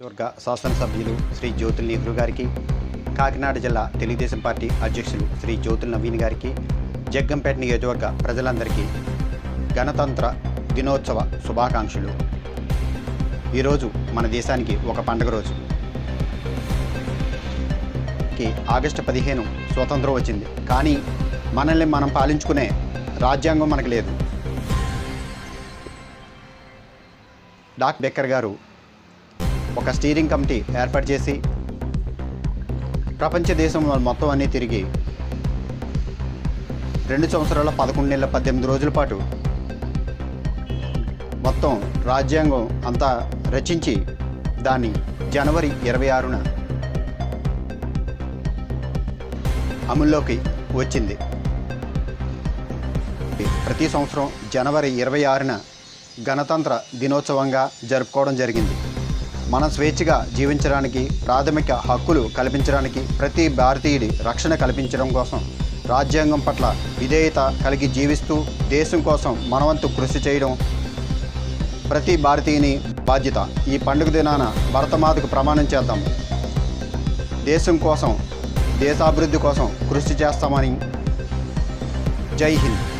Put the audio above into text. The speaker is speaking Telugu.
నియోజకవర్గ శాసనసభ్యులు శ్రీ జ్యోతుల్ నెహ్రూ గారికి కాకినాడ జిల్లా తెలుగుదేశం పార్టీ అధ్యక్షులు శ్రీ జ్యోతుల్ నవీన్ గారికి జగ్గంపేట నియోజకవర్గ ప్రజలందరికీ గణతంత్ర దినోత్సవ శుభాకాంక్షలు. ఈరోజు మన దేశానికి ఒక పండుగ రోజు. కి ఆగస్టు పదిహేను స్వతంత్రం వచ్చింది. కానీ మనల్ని మనం పాలించుకునే రాజ్యాంగం మనకు లేదు. డాక్ బెక్కర్ గారు ఒక స్టీరింగ్ కమిటీ ఏర్పాటు చేసి ప్రపంచ దేశంలో మొత్తం అన్నీ తిరిగి రెండు సంవత్సరాల పదకొండు నెలల పద్దెనిమిది రోజుల పాటు మొత్తం రాజ్యాంగం అంతా రచించి దాన్ని జనవరి ఇరవై ఆరున అమల్లోకి వచ్చింది. ప్రతి సంవత్సరం జనవరి ఇరవై ఆరున గణతంత్ర దినోత్సవంగా జరుపుకోవడం జరిగింది. మనం స్వేచ్ఛగా జీవించడానికి ప్రాథమిక హక్కులు కల్పించడానికి ప్రతి భారతీయుడి రక్షణ కల్పించడం కోసం రాజ్యాంగం పట్ల విధేయత కలిగి జీవిస్తూ దేశం కోసం మనవంతు కృషి చేయడం ప్రతి భారతీయుని బాధ్యత. ఈ పండుగ దినాన భరతమాతకు ప్రమాణం చేద్దాం. దేశం కోసం దేశాభివృద్ధి కోసం కృషి చేస్తామని జై హింద్.